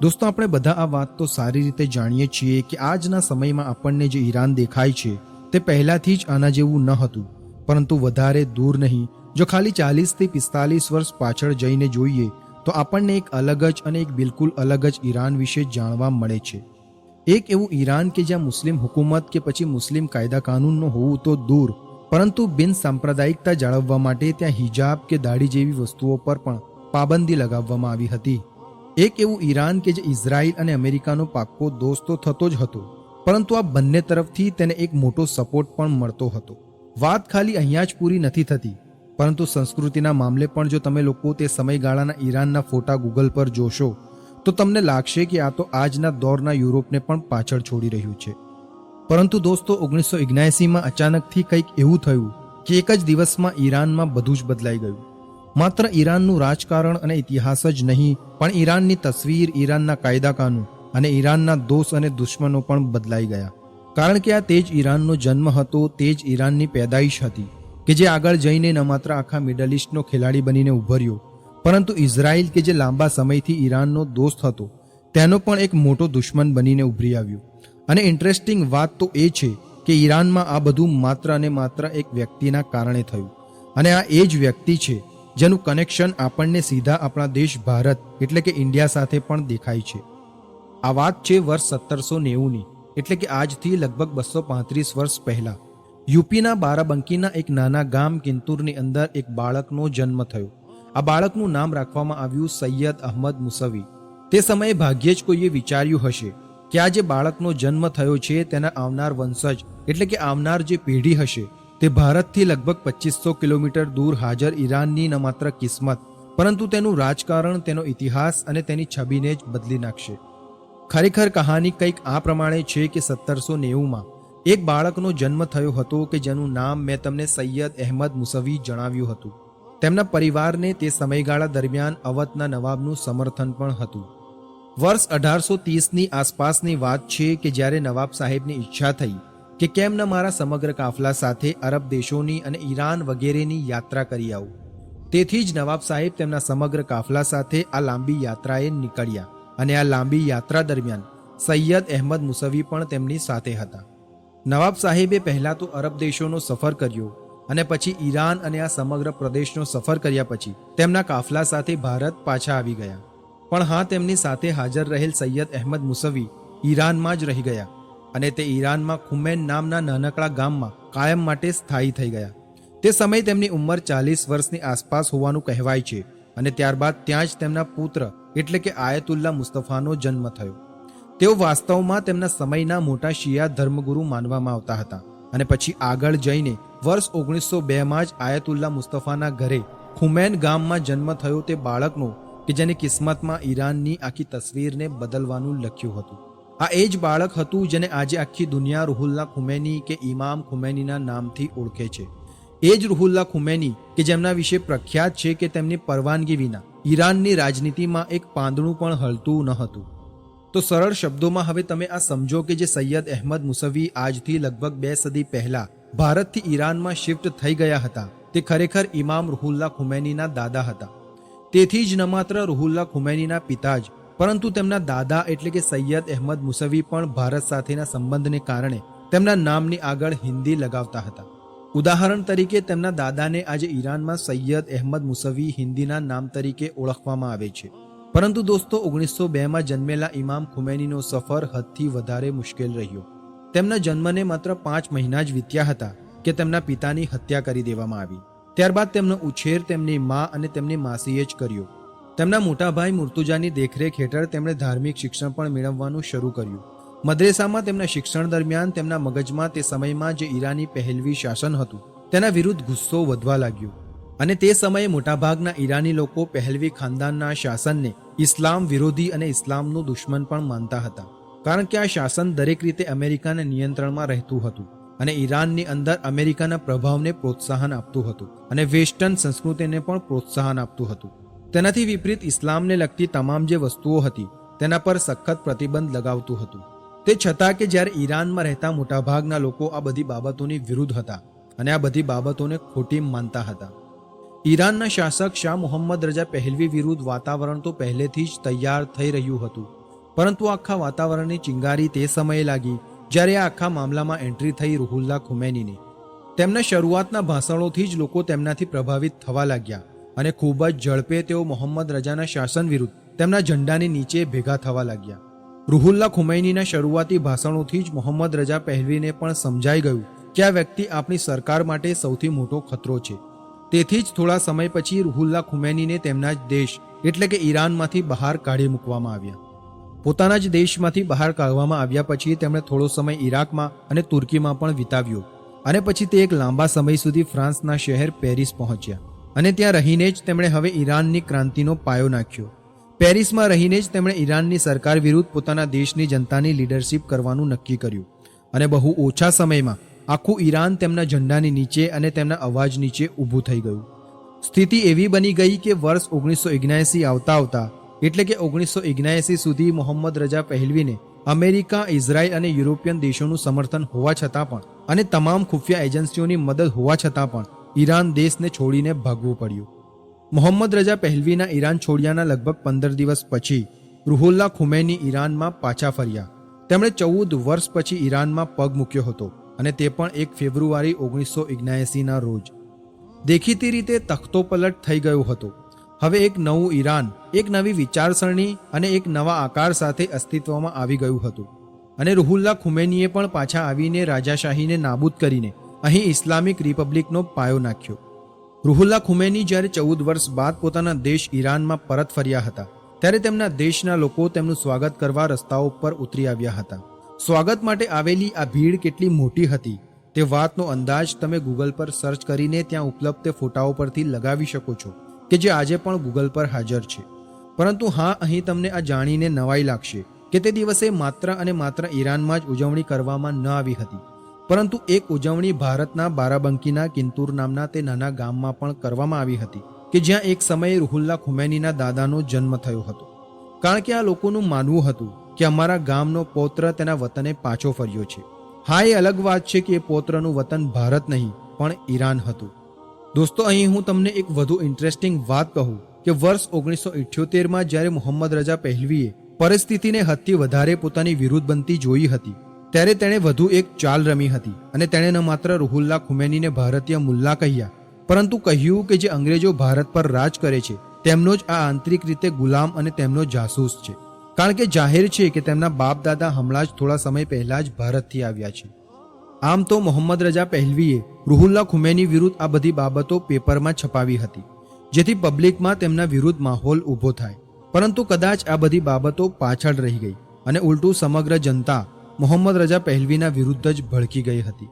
દોસ્તો, આપણે બધા આ વાત તો સારી રીતે જાણીએ છીએ કે આજના સમયમાં આપણને જે ઈરાન દેખાય છે, તે પહેલાંથી જ આના જેવું ન હતું. પરંતુ વધારે દૂર નહીં. જો ખાલી ચાલીસથી પિસ્તાલીસ વર્ષ પાછળ જઈને જોઈએ, તો આપણને એક અલગ જ અને એક બિલકુલ અલગ જ ઈરાન વિશે જાણવા મળે છે. એક એવું ઈરાન કે જ્યાં મુસ્લિમ હુકુમત કે પછી મુસ્લિમ કાયદા કાનૂનનો હોવું તો દૂર, પરંતુ બિન સાંપ્રદાયિકતા જાળવવા માટે ત્યાં હિજાબ કે દાઢી જેવી વસ્તુઓ પર પણ પાબંદી લગાવવામાં આવી હતી. એક એવું ઈરાન કે જે ઇઝરાયલ અને અમેરિકાનો પાક્કો દોસ્ત થતો જ હતો. પરંતુ આ બંને તરફથી તેને એક મોટો સપોર્ટ પણ મળતો હતો. વાત ખાલી અહીંયા જ પૂરી નથી થતી. પરંતુ સંસ્કૃતિના મામલે પણ જો તમે લોકો તે સમયગાળાના ઈરાનના ફોટા ગૂગલ પર જોશો, તો તમને લાગશે કે આ તો આજના દોરના યુરોપને પણ પાછળ છોડી રહ્યું છે. પરંતુ દોસ્તો, ઓગણીસો માં અચાનકથી કંઈક એવું થયું કે એક જ દિવસમાં ઈરાનમાં બધું જ બદલાઈ ગયું. માત્ર ઈરાનનું રાજકારણ અને ઇતિહાસ જ નહીં, પણ ઈરાનની તસવીર, ઈરાનના કાયદા કાનૂન અને ઈરાનના દોષ અને દુશ્મનો પણ બદલાઈ ગયા. કારણ કે આ તે જ ઈરાનનો જન્મ હતો, તે જ ઈરાનની પેદાઈશ હતી, કે જે આગળ જઈને ન માત્ર આખા મિડલ ઇસ્ટનો ખેલાડી બનીને ઉભર્યો પરંતુ ઇઝરાયલ કે જે લાંબા સમયથી ઈરાનનો દોસ્ત હતો, તેનો પણ એક મોટો દુશ્મન બનીને ઉભરી આવ્યો. અને ઇન્ટરેસ્ટિંગ વાત તો એ છે કે ઈરાનમાં આ બધું માત્ર અને માત્ર એક વ્યક્તિના કારણે થયું. અને આ એ જ વ્યક્તિ છે જેનું કનેક્શન આપણને સીધા આપણા દેશ ભારત, એટલે કે ઇન્ડિયા સાથે પણ દેખાય છે. આ વાત છે વર્ષ સત્તરસો નેવુંની, એટલે કે આજથી લગભગ બસો પાંત્રીસ વર્ષ પહેલા. યુપીના બારાબંકીના એક નાના ગામ કિંતુરની અંદર એક બાળકનો જન્મ થયો. આ બાળકનું નામ રાખવામાં આવ્યું સૈયદ અહમદ મુસવી. તે સમયે ભાગ્યે જ કોઈએ વિચાર્યું હશે કે આ જે બાળકનો જન્મ થયો છે તેના આવનાર વંશજ, એટલે કે આવનાર જે પેઢી હશે તે ભારતથી લગભગ પચીસો કિલોમીટર દૂર હાજર ઈરાનની ન માત્ર કિસ્મત, પરંતુ તેનું રાજકારણ, તેનો ઇતિહાસ અને તેની છબીને જ બદલી નાખશે. ખરેખર કહાની કંઈક આ પ્રમાણે છે કે સત્તરસો નેવુંમાં એક બાળકનો જન્મ થયો હતો કે જેનું નામ મેં તમને સૈયદ અહેમદ મુસવી જણાવ્યું હતું. તેમના પરિવારને તે સમયગાળા દરમિયાન અવધના નવાબનું સમર્થન પણ હતું. વર્ષ અઢારસો ત્રીસની આસપાસની વાત છે કે જ્યારે નવાબ સાહેબની ઈચ્છા થઈ કે કેમ ન મારા સમગ્ર કાફલા સાથે અરબ દેશોની અને ઈરાન વગેરેની યાત્રા કરી આવું? તેથી જ નવાબ સાહેબ તેમના સમગ્ર કાફલા સાથે આ લાંબી યાત્રાએ નીકળ્યા અને આ લાંબી યાત્રા દરમિયાન સૈયદ અહેમદ મુસવી પણ તેમની સાથે હતા. નવાબ સાહેબે પહેલાં તો અરબ દેશોનો સફર કર્યો અને પછી ઈરાન અને આ સમગ્ર પ્રદેશનો સફર કર્યા પછી તેમના કાફલા સાથે ભારત પાછા આવી ગયા. પણ હા, તેમની સાથે હાજર રહેલ સૈયદ અહેમદ મુસવી ઈરાનમાં જ રહી ગયા. અને તે ઈરાનમાં ખુમેન નામના નાનકડા ગામમાં કાયમ માટે સ્થાયી થઈ ગયા. તે સમયે તેમની ઉંમર ચાલીસ વર્ષની આસપાસ હોવાનું કહેવાય છે અને ત્યારબાદ ત્યાં જ તેમના પુત્ર એટલે કે આયતુલ્લા મુસ્તફાનો જન્મ થયો. તેઓ વાસ્તવમાં તેમના સમયના મોટા શિયા ધર્મગુરુ માનવામાં આવતા હતા અને પછી આગળ જઈને વર્ષ ઓગણીસો બેમાં જ આયતુલ્લા મુસ્તફાના ઘરે ખુમેન ગામમાં જન્મ થયો તે બાળકનો કે જેની કિસ્મતમાં ઈરાનની આખી તસવીરને બદલવાનું લખ્યું હતું. આ એ જ બાળક હતું જેને આજે આખી દુનિયા રૂહુલ્લા ખુમેની કે ઇમામ ખુમેનીના નામથી ઓળખે છે. એ જ રૂહુલ્લા ખુમેની કે જેમના વિશે પ્રખ્યાત છે કે તેમની પરવાનગી વિના ઈરાનની રાજનીતિમાં એક પાંદડું પણ હલતું ન હતું. તો સરળ શબ્દોમાં હવે તમે આ સમજો કે જે સૈયદ અહેમદ મુસવી આજથી લગભગ બે સદી પહેલા ભારતથી ઈરાનમાં શિફ્ટ થઈ ગયા હતા, તે ખરેખર ઇમામ રૂહુલ્લા ખુમેનીના દાદા હતા. તેથી જ ન માત્ર રૂહુલ્લા ખુમેનીના પિતા જ પરંતુ તેમના દાદા એટલે કે સૈયદ અહેમદ મુસવી પણ ભારત સાથેના સંબંધને કારણે તેમના નામની આગળ હિન્દી લગાવતા હતા. ઉદાહરણ તરીકે તેમના દાદાને આજે ઈરાનમાં સૈયદ અહેમદ મુસવી હિન્દીના નામ તરીકે ઓળખવામાં આવે છે. પરંતુ દોસ્તો, ઓગણીસો બેમાં જન્મેલા ઇમામ ખુમેનીનો સફર હદથી વધારે મુશ્કેલ રહ્યો. તેમના જન્મને માત્ર પાંચ મહિના જ વીત્યા હતા કે તેમના પિતાની હત્યા કરી દેવામાં આવી. ત્યારબાદ તેમનો ઉછેર તેમની મા અને તેમની માસીએ જ કર્યો. તેમના મોટા ભાઈ મુર્તુજાની દેખરેખ હેઠળ તેમણે ધાર્મિક શિક્ષણ પણ મેળવવાનું શરૂ કર્યું. મદ્રેસામાં તેમના શિક્ષણ દરમિયાન તેમના મગજમાં તે સમયમાં જે ઈરાની પહેલવી શાસન હતું, તેના વિરુદ્ધ ગુસ્સો વધવા લાગ્યો. અને તે સમયે મોટાભાગના ઈરાની લોકો પહેલવી ખાનદાનના શાસનને ઇસ્લામ વિરોધી અને ઇસ્લામનું દુશ્મન પણ માનતા હતા. કારણ કે આ શાસન દરેક રીતે અમેરિકાના નિયંત્રણમાં રહેતું હતું અને ઈરાનની અંદર અમેરિકાના પ્રભાવને પ્રોત્સાહન આપતું હતું અને વેસ્ટર્ન સંસ્કૃતિને પણ પ્રોત્સાહન આપતું હતું. તેનાથી વિપરીત ઇસ્લામને લગતી તમામ જે વસ્તુઓ હતી, તેના પર સખત પ્રતિબંધ લગાવતું હતું. તે છતાં કે જ્યારે ઈરાનમાં રહેતા મોટાભાગના લોકો આ બધી બાબતોની વિરુદ્ધ હતા અને આ બધી બાબતોને ખોટી માનતા હતા. ઈરાનના શાસક શાહ મોહમ્મદ રજા પહેલવી વિરુદ્ધ વાતાવરણ તો પહેલેથી જ તૈયાર થઈ રહ્યું હતું. પરંતુ આખા વાતાવરણની ચિંગારી તે સમયે લાગી, જ્યારે આ આખા મામલામાં એન્ટ્રી થઈ રૂહુલ્લા ખુમેનીની. તેમના શરૂઆતના ભાષણોથી જ લોકો તેમનાથી પ્રભાવિત થવા લાગ્યા. અને ખૂબ જ ઝડપે તેઓ મોહમ્મદ રજાના શાસન વિરુદ્ધ તેમના ઝંડાની નીચે ભેગા થવા લાગ્યા. રૂહુલ્લા ખુમૈનીના શરૂઆતી ભાષણોથી જ મોહમ્મદ રજા પહેલવીને પણ સમજાઈ ગયું કે આ વ્યક્તિ આપણી સરકાર માટે સૌથી મોટો ખતરો છે. તેથી જ થોડા સમય પછી રૂહુલ્લા ખુમૈનીને તેમના જ દેશ, એટલે કે ઈરાનમાંથી બહાર કાઢી મૂકવામાં આવ્યા. પોતાના જ દેશમાંથી બહાર કાઢવામાં આવ્યા પછી તેમણે થોડો સમય ઈરાકમાં અને તુર્કીમાં પણ વિતાવ્યો. અને પછી તે એક લાંબા સમય સુધી ફ્રાન્સના શહેર પેરિસ પહોંચ્યા. અને ત્યાં રહીને જ તેમણે હવે ઈરાનની ક્રાંતિનો પાયો નાખ્યો. પેરિસમાં રહીને જ તેમણે ઈરાનની સરકાર વિરુદ્ધ પોતાના દેશની જનતાની લીડરશિપ કરવાનું નક્કી કર્યું. અને બહુ ઓછા સમયમાં આખું ઈરાન તેમના ઝંડાની નીચે અને તેમના અવાજ નીચે ઊભું થઈ ગયું. સ્થિતિ એવી બની ગઈ કે વર્ષ ઓગણીસો ઓગણસી આવતા આવતા, એટલે કે ઓગણીસો ઓગણસી સુધી મોહમ્મદ રજા પહેલવીને અમેરિકા, ઇઝરાયલ અને યુરોપિયન દેશોનું સમર્થન હોવા છતાં પણ, અને તમામ ખુફિયા એજન્સીઓની મદદ હોવા છતાં પણ ઈરાન દેશને છોડીને ભાગવું પડ્યું. મોહમ્મદ રજા પહેલવીના ઈરાન છોડ્યાના લગભગ પંદર દિવસ પછી રૂહુલ્લા ખુમૈની ઈરાનમાં પાછા ફર્યા. તેમણે ચૌદ વર્ષ પછી ઈરાનમાં પગ મૂક્યો હતો અને તે પણ એક ફેબ્રુઆરી ઓગણીસો ના રોજ. દેખીતી રીતે તખતો પલટ થઈ ગયો હતો. હવે એક નવું ઈરાન, એક નવી વિચારસરણી અને એક નવા આકાર સાથે અસ્તિત્વમાં આવી ગયું હતું. અને રૂહુલ્લા ખુમૈનીએ પણ પાછા આવીને રાજાશાહીને નાબૂદ કરીને અહીં ઇસ્લામિક રિપબ્લિકનો પાયો નાખ્યો. રૂહુલ્લા ખુમેની જ્યારે ચૌદ વર્ષ બાદ પોતાના દેશ ઈરાનમાં પરત ફર્યા હતા, ત્યારે તેમના દેશના લોકો તેમનું સ્વાગત કરવા રસ્તાઓ પર ઉતરી આવ્યા હતા. સ્વાગત માટે આવેલી આ ભીડ કેટલી મોટી હતી, તે વાતનો અંદાજ તમે ગૂગલ પર સર્ચ કરીને ત્યાં ઉપલબ્ધ ફોટાઓ પરથી લગાવી શકો છો, કે જે આજે પણ ગૂગલ પર હાજર છે. પરંતુ હા, અહીં તમને આ જાણીને નવાઈ લાગશે, કે તે દિવસે માત્ર અને માત્ર ઈરાનમાં જ ઉજવણી કરવામાં ન આવી હતી. પરંતુ એક ઉજવણી ભારતના બારાબંકીના કિંતુર નામના તે નાના ગામમાં પણ કરવામાં આવી હતી કે જ્યાં એક સમયે રૂહુલ્લા ખુમૈનીના દાદાનો જન્મ થયો હતો. કારણ કે આ લોકોનું માનવું હતું કે અમારા ગામનો પૌત્ર તેના વતને પાછો ફર્યો છે. હા, એ અલગ વાત છે કે એ પૌત્રનું વતન ભારત નહીં, પણ ઈરાન હતું. દોસ્તો, અહીં હું તમને એક વધુ ઇન્ટરેસ્ટિંગ વાત કહું કે વર્ષ ઓગણીસો ઇઠ્યોતેરમાં જ્યારે મોહમ્મદ રજા પહેલવીએ પરિસ્થિતિને હદથી વધારે પોતાની વિરુદ્ધ બનતી જોઈ હતી ત્યારે તેણે વધુ એક ચાલ રમી હતી અને તેણે ન માત્ર રૂહુલ્લા ખુમેનીને ભારતીય મુલ્લા કહ્યા, પરંતુ કહ્યું કે જે અંગ્રેજો ભારત પર રાજ કરે છે, તેમનો જ આ આંતરિક રીતે ગુલામ અને તેમનો જાસૂસ છે. કારણ કે જાહેર છે કે તેમના બાપ દાદા હમણાં જ થોડા સમય પહેલા જ ભારતથી આવ્યા છે. આમ તો મોહમ્મદ રજા પહેલવીએ રૂહુલ્લા ખુમેની વિરુદ્ધ આ બધી બાબતો પેપરમાં છપાવી હતી, જેથી પબ્લિકમાં તેમના વિરુદ્ધ માહોલ ઊભો થાય. પરંતુ કદાચ આ બધી બાબતો પાછળ રહી ગઈ અને ઉલટું સમગ્ર જનતા મોહમ્મદ રજા પહેલવીના વિરુદ્ધ જ ભડકી ગઈ હતી.